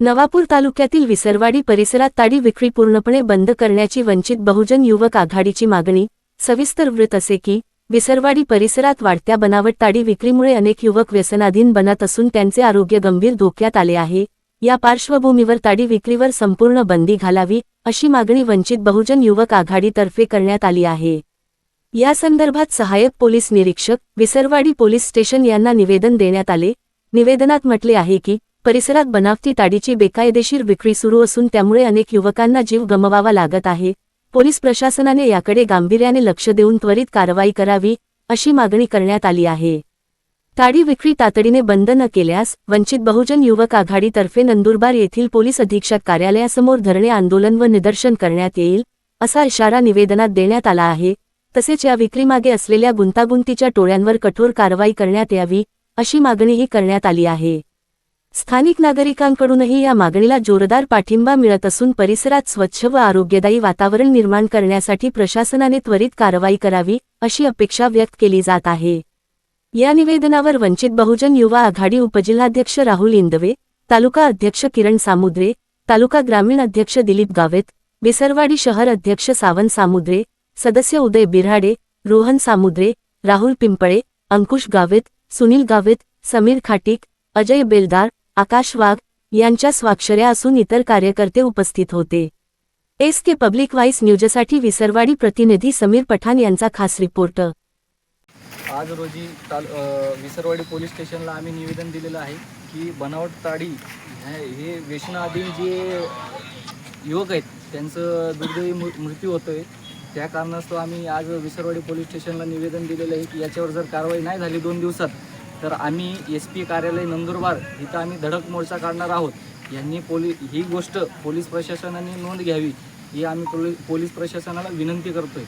नवापूर तालुक्यातील विसरवाडी परिसरात ताडी विक्री पूर्णपणे बंद करण्याची वंचित बहुजन युवक आघाडीची मागणी सविस्तर वृत्त असे की विसरवाडी परिसरात वाढत्या बनावट ताडी विक्रीमुळे अनेक युवक व्यसनाधीन बनत असून त्यांचे आरोग्य गंभीर धोक्यात आले आहे. या पार्श्वभूमीवर ताडी विक्रीवर संपूर्ण बंदी घालावी अशी मागणी वंचित बहुजन युवक आघाडीतर्फे करण्यात आली आहे. या संदर्भात सहाय्यक पोलीस निरीक्षक विसरवाडी पोलीस स्टेशन यांना निवेदन देण्यात आले. निवेदनात म्हटले आहे की परिसरात बनावती ताडीची बेकायदेशीर विक्री सुरू असून त्यामुळे अनेक युवकांना जीव गमवावा लागत आहे. पोलीस प्रशासनाने याकडे गांभीर्याने लक्ष देऊन त्वरित कारवाई करावी अशी मागणी करण्यात आली आहे. ताडी विक्री तातडीने बंद न केल्यास वंचित बहुजन युवक आघाडीतर्फे नंदुरबार येथील पोलीस अधीक्षक कार्यालयासमोर धरणे आंदोलन व निदर्शन करण्यात येईल असा इशारा निवेदनात देण्यात आला आहे. तसेच या विक्रीमागे असलेल्या गुंतागुंतीच्या टोळ्यांवर कठोर कारवाई करण्यात यावी अशी मागणीही करण्यात आली आहे. स्थानिक नागरिकांकडूनही या मागणीला जोरदार पाठिंबा मिळत असून परिसरात स्वच्छ व आरोग्यदायी वातावरण निर्माण करण्यासाठी प्रशासनाने त्वरित कारवाई करावी अशी अपेक्षा व्यक्त केली जात आहे. या निवेदनावर वंचित बहुजन युवा आघाडी उपजिल्हाध्यक्ष राहुल इंदवे तालुका अध्यक्ष किरण सामुद्रे तालुका ग्रामीण अध्यक्ष दिलीप गावेत बेसरवाडी शहर अध्यक्ष सावंत सामुद्रे सदस्य उदय बिराडे रोहन सामुद्रे राहुल पिंपळे अंकुश गावेत सुनील गावेत समीर खाटीक अजय बेलदार आकाश वाघ यांच्या स्वाक्षऱ्या असून इतर कार्यकर्ते उपस्थित होते. एस के पब्लिक वाईस न्यूजसाठी विसरवाडी प्रतिनिधी समीर पठाण यांचा खास रिपोर्ट. आज रोजी ताल विसरवाडी पोलीस स्टेशनला आम्ही निवेदन दिलेलं आहे की बनावट ताडी हे हे व्यसनाधीन जे युवक आहेत त्यांचं दुर्दैवी मृत्यू होतो आहे त्या कारणास्तव आम्ही आज विसरवाडी पोलीस स्टेशनला निवेदन दिलेलं आहे की याच्यावर जर कारवाई नाही झाली दोन दिवसात तर आम्ही एस पी कार्यालय नंदुरबार इथं आम्ही धडक मोर्चा काढणार आहोत. यांनी पोली ही गोष्ट पोलीस प्रशासनाने नोंद घ्यावी ही आम्ही पोली पोलीस प्रशासनाला विनंती करतोय.